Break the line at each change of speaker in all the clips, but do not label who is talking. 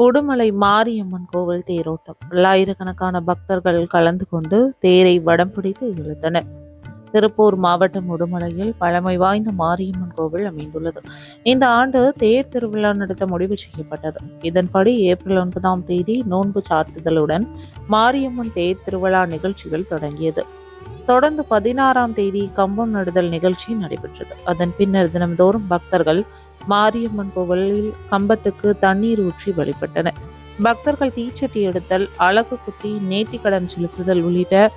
உடுமலை மாரியம்மன் கோவில் தேரோட்டம். பல்லாயிரக்கணக்கான பக்தர்கள் கலந்து கொண்டு தேரை வடம் பிடித்து இழுத்தனர். திருப்பூர் மாவட்டம் உடுமலையில் பழமை வாய்ந்த மாரியம்மன் கோவில் அமைந்துள்ளது. இந்த ஆண்டு தேர் திருவிழா நடத்த முடிவு செய்யப்பட்டது. இதன்படி ஏப்ரல் ஒன்பதாம் தேதி நோன்பு சாட்டுதலுடன் மாரியம்மன் தேர் திருவிழா நிகழ்ச்சிகள் தொடங்கியது. தொடர்ந்து பதினாறாம் தேதி கம்பம் நடுதல் நிகழ்ச்சி நடைபெற்றது. அதன் பின்னர் தினம்தோறும் பக்தர்கள் மாரியம்மன் கோவிலில் கம்பத்துக்கு தண்ணீர் ஊற்றி வழிபட்டன. பக்தர்கள் தீச்சட்டி எடுத்தல் அழகு குத்தி நேர்த்திக்கடன் செலுத்துதல் உள்ளிட்ட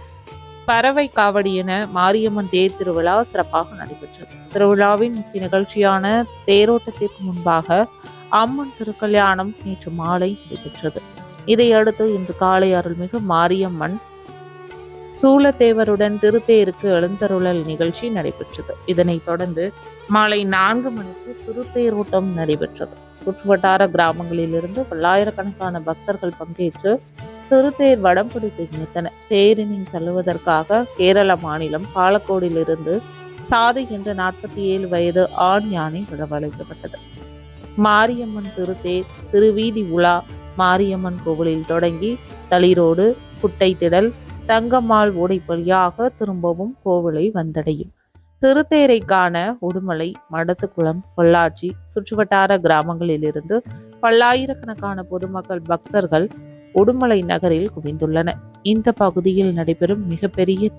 பறவை காவடி என மாரியம்மன் தேர் திருவிழா சிறப்பாக நடைபெற்றது. திருவிழாவின் முக்கிய நிகழ்ச்சியான தேரோட்டத்திற்கு முன்பாக அம்மன் திருக்கல்யாணம் நேற்று மாலை நடைபெற்றது. இதையடுத்து இன்று காலை அருள்மிகு மாரியம்மன் சூலத்தேவருடன் திருத்தேருக்கு எழுந்தருளல் நிகழ்ச்சி நடைபெற்றது. இதனைத் தொடர்ந்து மாலை நான்கு மணிக்கு திருத்தேரோட்டம் நடைபெற்றது. சுற்றுவட்டார கிராமங்களிலிருந்து பல்லாயிரக்கணக்கான பக்தர்கள் பங்கேற்று திருத்தேர் வடம் பிடித்து இணைத்தனர் தேரினை தள்ளுவதற்காக கேரள மாநிலம் பாலக்கோடிலிருந்து சாதி என்ற நாற்பத்தி ஏழு வயது ஆண் யானை வரவழைக்கப்பட்டது மாரியம்மன் திருத்தேர் திருவீதி உலா மாரியம்மன் கோவிலில் தொடங்கி தளிரோடு குட்டை திடல் தங்கம்மாள் ஓடை வழியாக திரும்பவும் கோவிலை வந்தடையும். திருத்தேரை காண உடுமலை மடத்துக்குளம் பொள்ளாச்சி சுற்றுவட்டார கிராமங்களிலிருந்து பல்லாயிரக்கணக்கான பொதுமக்கள் பக்தர்கள் உடுமலை நகரில் குவிந்துள்ளனர். இந்த பகுதியில் நடைபெறும் மிகப்பெரிய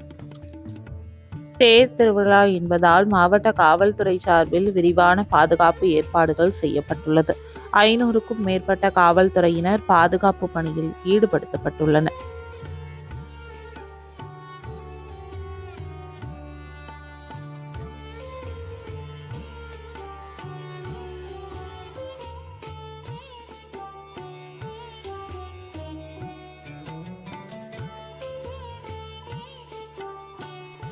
தேர் திருவிழா என்பதால் மாவட்ட காவல்துறை சார்பில் விரிவான பாதுகாப்பு ஏற்பாடுகள் செய்யப்பட்டுள்ளது. ஐநூறுக்கும் மேற்பட்ட காவல்துறையினர் பாதுகாப்பு பணியில் ஈடுபடுத்தப்பட்டுள்ளனர்.